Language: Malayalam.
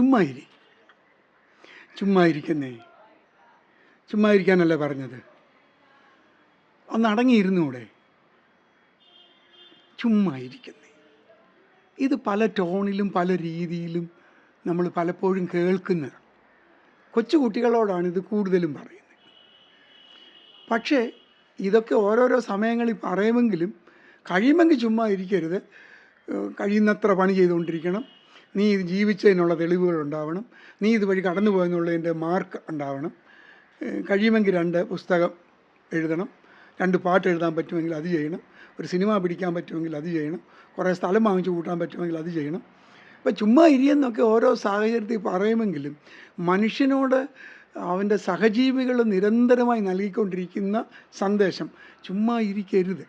ചുമ്മാ ഇരി ചുമ്മാ ഇരിക്കുന്നേ ചുമ്മാ ഇരിക്കാനല്ലേ പറഞ്ഞത്? ഒന്ന് അടങ്ങിയിരുന്നൂടെ. ചുമ്മാ ഇരിക്കുന്നേ ഇത് പല ടോണിലും പല രീതിയിലും നമ്മൾ പലപ്പോഴും കേൾക്കുന്നത്. കൊച്ചുകുട്ടികളോടാണ് ഇത് കൂടുതലും പറയുന്നത്. പക്ഷേ ഇതൊക്കെ ഓരോരോ സമയങ്ങളിൽ പറയുമെങ്കിലും കഴിയുമെങ്കിൽ ചുമ്മാ ഇരിക്കരുത്. കഴിയുന്നത്ര പണി ചെയ്തുകൊണ്ടിരിക്കണം. നീ ഇത് ജീവിച്ചതിനുള്ള തെളിവുകൾ ഉണ്ടാവണം നീ ഇതുവഴി കടന്നു പോയെന്നുള്ളതിന്റെ മാർക്ക് ഉണ്ടാവണം. കഴിയുമെങ്കിൽ രണ്ട് പുസ്തകം എഴുതണം. രണ്ട് പാട്ട് എഴുതാൻ പറ്റുമെങ്കിൽ അത് ചെയ്യണം. ഒരു സിനിമ പിടിക്കാൻ പറ്റുമെങ്കിൽ അത് ചെയ്യണം. കുറേ സ്ഥലം വാങ്ങിച്ചു കൂട്ടാൻ പറ്റുമെങ്കിൽ അത് ചെയ്യണം. ഇപ്പം ചുമ്മാ ഇരിയെന്നൊക്കെ ഓരോ സാഹചര്യത്തിൽ പറയുമെങ്കിലും മനുഷ്യനോട് അവന്റെ സഹജീവികൾ നിരന്തരമായി നൽകിക്കൊണ്ടിരിക്കുന്ന സന്ദേശം ചുമ്മാ ഇരിക്കരുത്.